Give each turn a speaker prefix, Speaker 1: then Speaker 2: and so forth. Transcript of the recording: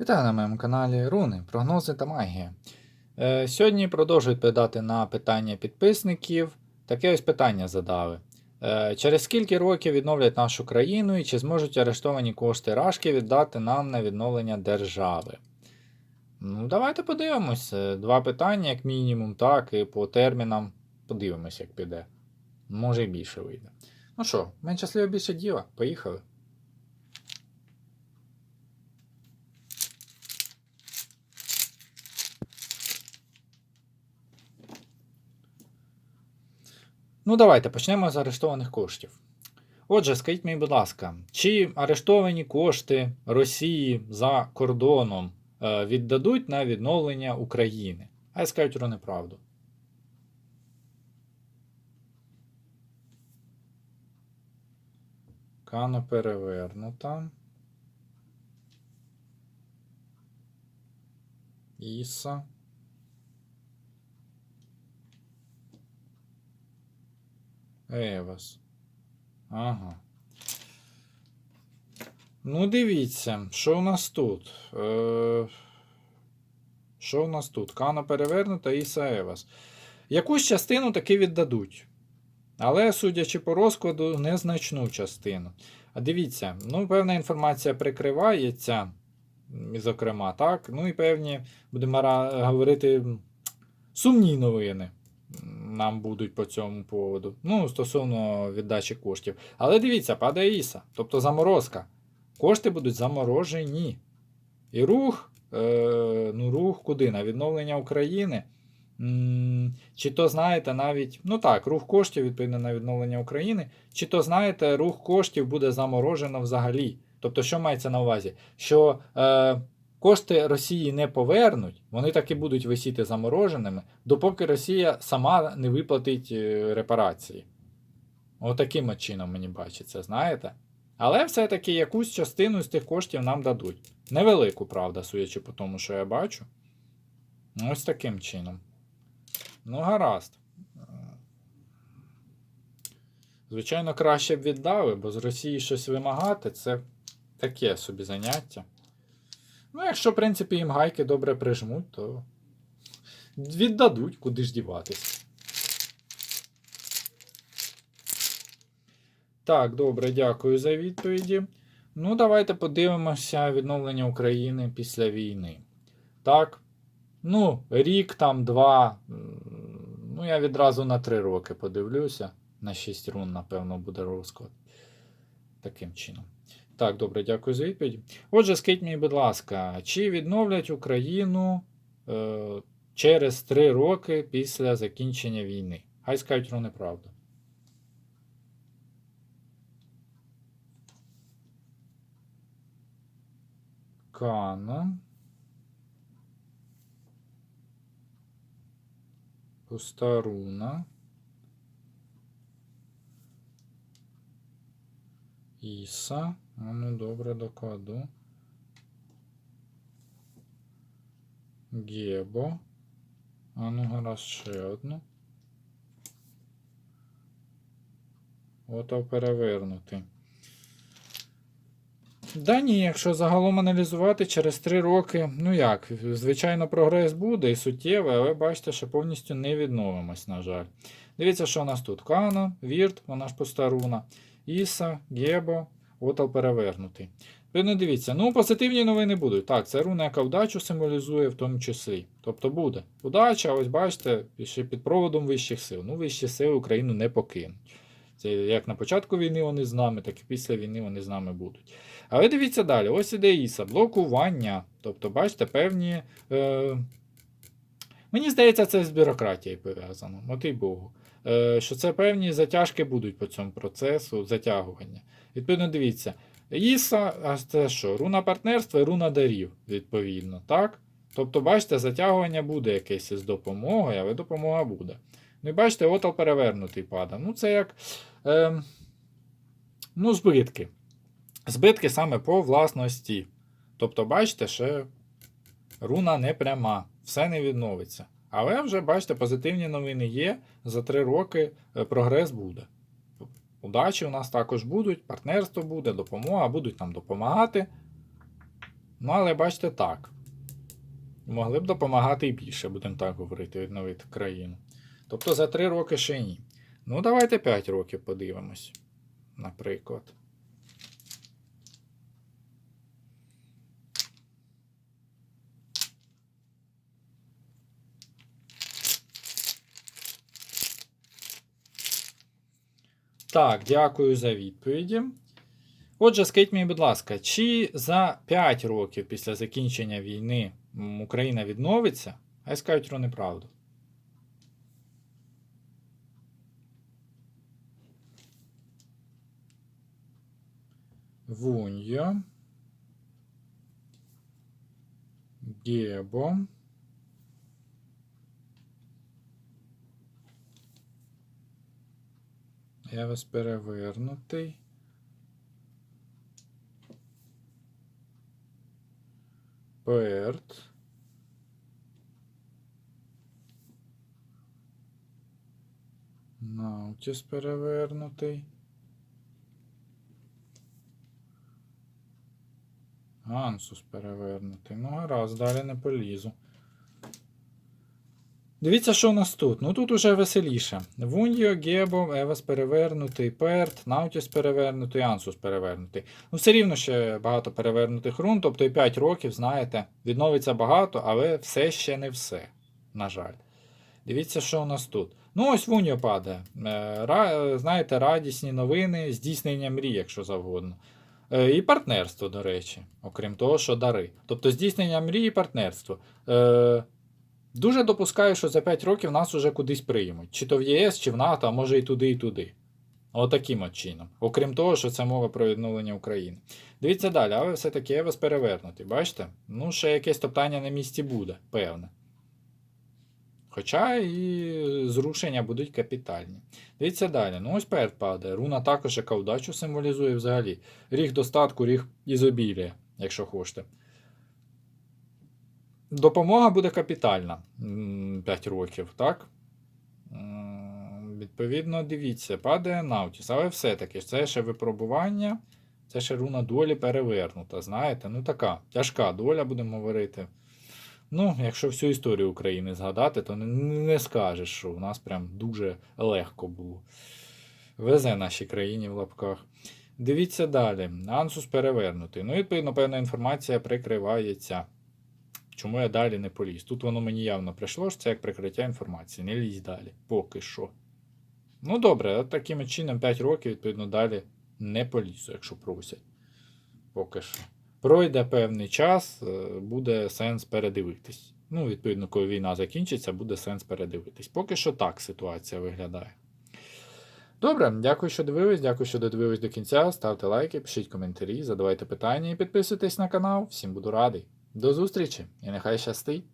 Speaker 1: Вітаю на моєму каналі Руни, прогнози та магія. Е, сьогодні продовжую відповідати на питання підписників. Таке ось питання задали. Е, через скільки років відновлять нашу країну і чи зможуть арештовані кошти Рашки віддати нам на відновлення держави? Ну, давайте подивимося. Два питання, як мінімум, так, і по термінам подивимось, як піде. Може і більше вийде. Ну що, менше слів більше діла. Поїхали. Ну, давайте почнемо з арештованих коштів. Отже, скажіть мені, будь ласка, чи арештовані кошти Росії за кордоном е, віддадуть на відновлення України? Хай скажуть про неправду. Кано перевернута. Іса. Евас. Ага. Ну, дивіться, що у нас тут? Е... Що у нас тут? Кана перевернута Іса Евас. Якусь частину таки віддадуть. Але, судячи по розкладу, незначну частину. А дивіться, ну, певна інформація прикривається, зокрема, так. Ну і певні, будемо говорити, сумні новини нам будуть по цьому поводу. Ну, стосовно віддачі коштів. Але дивіться, падає Іса, тобто заморозка. Кошти будуть заморожені. І рух, е, ну, рух куди? На відновлення України. Чи то знаєте навіть, ну так, рух коштів відповідно на відновлення України, чи то знаєте, рух коштів буде заморожено взагалі. Тобто, що мається на увазі? Що е, кошти Росії не повернуть, вони так і будуть висіти замороженими, допоки Росія сама не виплатить е, репарації. Отаким от чином мені бачиться, знаєте? Але все-таки якусь частину з тих коштів нам дадуть. Невелику, правда, судячи по тому, що я бачу. Ось таким чином. Ну, гаразд. Звичайно, краще б віддали, бо з Росії щось вимагати це таке собі заняття. Ну, якщо, в принципі, їм гайки добре прижмуть, то віддадуть, куди ж діватись. Так, добре, дякую за відповіді. Ну, давайте подивимося відновлення України після війни. Так. Ну, рік там, два. Ну, я відразу на три роки подивлюся. На 6 рун, напевно, буде розклад. Таким чином. Так, добре, дякую за відповідь. Отже, скажіть мені, будь ласка, чи відновлять Україну е, через 3 роки після закінчення війни? Хай скажуть про неправду. Кана. Пуста. Іса. А ну добре докладу. Гебо. А ну гаразд ще одну. Ото перевернути. Да ні, якщо загалом аналізувати через 3 роки, ну як, звичайно, прогрес буде і суттєвий, але бачите, що повністю не відновимось, на жаль. Дивіться, що у нас тут. Кана, Вірт, вона ж пуста руна, Іса, Гебо, Отал перевернутий. Ви не дивіться, ну позитивні новини будуть. Так, це руна, яка вдачу символізує в тому числі. Тобто буде. Удача, ось бачите, ще під проводом вищих сил. Ну, вищі сили Україну не покинуть. Це як на початку війни вони з нами, так і після війни вони з нами будуть. Але дивіться далі, ось іде Іса, блокування. Тобто, бачите, певні. Е... Мені здається, це з бюрократією пов'язано, от Богу. Е, що це певні затяжки будуть по цьому процесу, затягування. Відповідно, дивіться. Іса, а це що? Руна партнерства і руна дарів, відповідно, так? Тобто, бачите, затягування буде якесь з допомогою, але допомога буде. Ну і бачите, отал перевернутий падає. Ну, це як. Е, ну, збитки. Збитки саме по власності. Тобто, бачите, що руна не пряма, все не відновиться. Але вже, бачите, позитивні новини є. За 3 роки е, прогрес буде. Удачі у нас також будуть, партнерство буде, допомога, будуть нам допомагати. Ну, але бачите так. Могли б допомагати і більше, будемо так говорити, відновити країну. Тобто за 3 роки ще ні. Ну, давайте 5 років подивимось, наприклад. Так, дякую за відповіді. Отже, скажіть мені, будь ласка, чи за 5 років після закінчення війни Україна відновиться? Хай скажуть про неправду. Вуньо. Гебо. Я вас перевернутий. Перт. Наутіс перевернутий. Ансус перевернутий. Ну, гаразд, далі не полізу. Дивіться, що у нас тут. Ну тут уже веселіше. Вуньо, Гебо, Евас перевернутий, Перт, Наутіс перевернутий, Ансус перевернутий. Ну, все рівно ще багато перевернутих рун, тобто і 5 років, знаєте, відновиться багато, але все ще не все. На жаль. Дивіться, що у нас тут. Ну, ось Вуньо падає. Е, ра- знаєте, радісні новини, здійснення мрій, якщо завгодно. Е, І партнерство, до речі, окрім того, що дари. Тобто здійснення мрії і партнерство. Дуже допускаю, що за 5 років нас уже кудись приймуть. Чи то в ЄС, чи в НАТО, а може і туди, і туди. Отаким от чином. Окрім того, що це мова про відновлення України. Дивіться далі, але все-таки я вас перевернутий. Бачите? Ну, ще якесь топтання на місці буде, певне. Хоча і зрушення будуть капітальні. Дивіться далі. Ну ось перед падає. Руна також яка вдачу символізує взагалі. Ріг достатку, ріг ізобілія, якщо хочете. Допомога буде капітальна 5 років, так? Відповідно, дивіться, падає Наутіс, але все-таки це ще випробування, це ще руна долі перевернута. Знаєте, ну така тяжка доля, будемо говорити. Ну, якщо всю історію України згадати, то не, скажеш, що у нас прям дуже легко було. Везе нашій країні в лапках. Дивіться далі. Ансус перевернутий. Ну, відповідно, певна інформація прикривається. Чому я далі не поліз? Тут воно мені явно прийшло, що це як прикриття інформації. Не лізь далі. Поки що. Ну добре, таким чином 5 років, відповідно, далі не полізу, якщо просять. Поки що. Пройде певний час, е, буде сенс передивитись. Ну, відповідно, коли війна закінчиться, буде сенс передивитись. Поки що так ситуація виглядає. Добре, дякую, що дивились, дякую, що додивились до кінця. Ставте лайки, пишіть коментарі, задавайте питання і підписуйтесь на канал. Всім буду радий. До зустрічі і нехай щастить!